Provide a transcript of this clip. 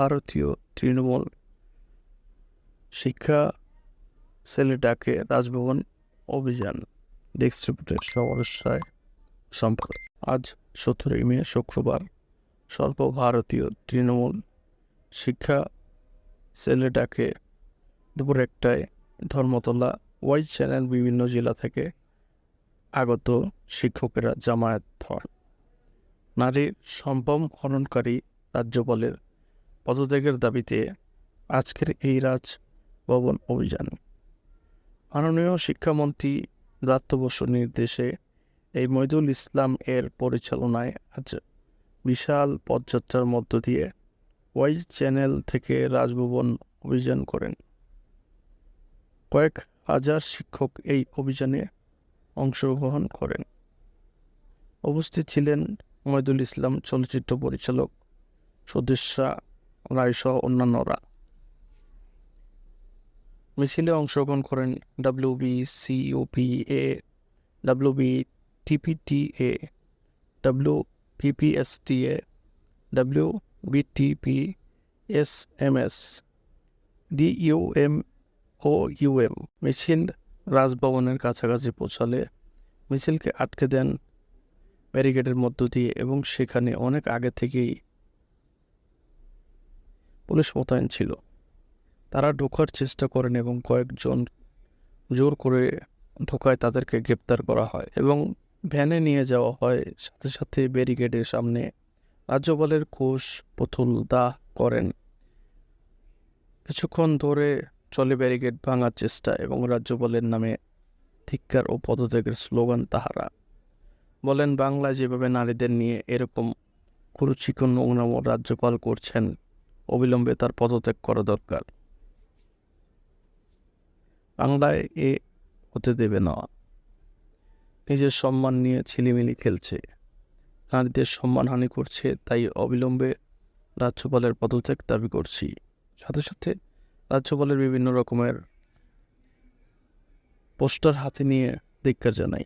সর্বভারতীয় তৃণমূল শিক্ষা সেলেটাকে রাজভবন অভিযান ডেস্ক সমস্যায় সম্পাদক আজ সতেরোই মে, শুক্রবার, সর্বভারতীয় তৃণমূল শিক্ষা সেলেটাকে দুপুর একটায় ধর্মতলা ওয়াইজ চ্যানেল বিভিন্ন জেলা থেকে আগত শিক্ষকেরা জামায়াত হন। নারীর সম্ভ্রম হননকারী রাজ্যপালের পদত্যাগের দাবিতে আজকের এই রাজভবন অভিযান। মাননীয় শিক্ষামন্ত্রী ব্রাত্য বসুর নির্দেশে এই মইদুল ইসলাম এর পরিচালনায় আজ বিশাল পদযাত্রার মধ্য দিয়ে ওয়াইজ চ্যানেল থেকে রাজভবন অভিযান করেন। কয়েক হাজার শিক্ষক এই অভিযানে অংশগ্রহণ করেন। উপস্থিত ছিলেন মইদুল ইসলাম চলচ্চিত্র পরিচালক সদস্যা রায়সহ অন্যান্যরা। মিছিলে অংশগ্রহণ করেন W B COP A W B TPTA W PPSTA W BTP S M S DUM O UM মিছিল রাজভবনের কাছাকাছি পৌঁছালে মিছিলকে আটকে দেন ব্যারিকেডের মধ্য দিয়ে এবং সেখানে অনেক আগে থেকেই পুলিশ মোতায়েন ছিল। তারা ঢোকার চেষ্টা করেন এবং কয়েকজন জোর করে ঢোকায় তাদেরকে গ্রেপ্তার করা হয় এবং ভ্যানে নিয়ে যাওয়া হয়। সাথে সাথে ব্যারিকেডের সামনে রাজ্যপালের কোষ পুতুল দাহ করেন। কিছুক্ষণ ধরে চলে ব্যারিকেড ভাঙার চেষ্টা এবং রাজ্যপালের নামে ধিক্কার ও পদত্যাগের স্লোগান তাহারা। বলেন, বাংলায় যেভাবে নারীদের নিয়ে এরকম কুরুচিকন নোংরাম রাজ্যপাল করছেন অবিলম্বে তার পদত্যাগ করা দরকার। বাংলায় এ হতে দেবে না। নিজের সম্মান নিয়ে ছিলিমিলি খেলছে। নারীদের সম্মানহানি করছে, তাই অবিলম্বে রাজ্যপালের পদত্যাগ দাবি করছি। সাথে সাথে রাজ্যপালের বিভিন্ন রকমের পোস্টার হাতে নিয়ে ধিক্কার জানাই।